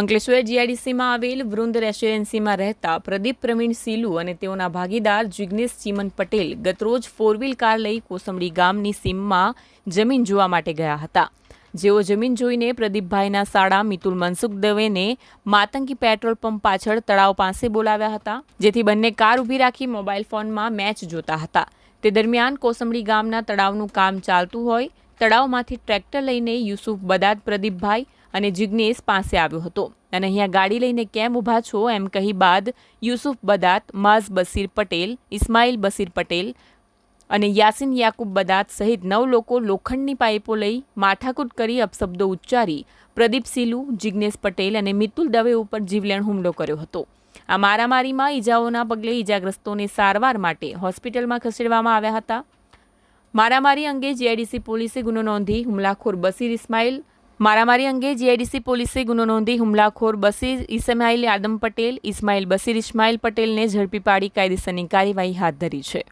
અંકલેશ્વર જીઆઈડીસીમાં આવેલ વૃંદ રેસિડેન્સીમાં રહેતા પ્રદીપ પ્રવીણ સીલુ અને તેઓના ભાગીદાર જિગ્નેશ ચીમન પટેલ ગતરોજ ફોર વ્હીલ કાર લઈ કોસંબડી ગામની સીમમાં જમીન જોવા માટે ગયા હતા. જેઓ જમીન જોઈને પ્રદીપભાઈના સાળા મિતુલ મનસુખ દવેને માતંકી પેટ્રોલ પંપ પાછળ તળાવ પાસે બોલાવ્યા હતા, જેથી બંને કાર ઊભી રાખી મોબાઈલ ફોનમાં મેચ જોતા હતા. તે દરમિયાન કોસંબડી ગામના તળાવનું કામ ચાલતું હોય તળાવમાંથી ટ્રેક્ટર લઈને યુસુફ બદાદ પ્રદીપભાઈ અને જિગ્નેશ પાસે આવ્યો હતો. અને અહીંયા ગાડી લઈને કેમ ઊભા છો એમ કહી બાદ યુસુફ બદાત માઝ બસીર પટેલ, ઇસ્માઇલ બસીર પટેલ અને યાસીન યાકુબ બદાત સહિત નવ લોકો લોખંડની પાઇપો લઈ માથાકૂટ કરી અપશબ્દો ઉચ્ચારી પ્રદીપ સિલુ, જિગ્નેશ પટેલ અને મિતુલ દવે ઉપર જીવલેણ હુમલો કર્યો હતો. આ મારામારીમાં ઈજાઓના પગલે ઈજાગ્રસ્તોને સારવાર માટે હોસ્પિટલમાં ખસેડવામાં આવ્યા હતા. મારામારી અંગે જીઆઈડીસી પોલીસે ગુનો નોંધી હુમલાખોર બસીર ઇસ્માઇલ. મારામારી અંગે જીઆઈડીસી પોલીસે ગુનો નોંધી હુમલાખોર બસીર ઇસ્માઇલ આદમ પટેલ, ઇસ્માઇલ બસીર ઇસ્માઇલ પટેલને ઝડપી પાડી કાયદેસરની કાર્યવાહી હાથ ધરી છે.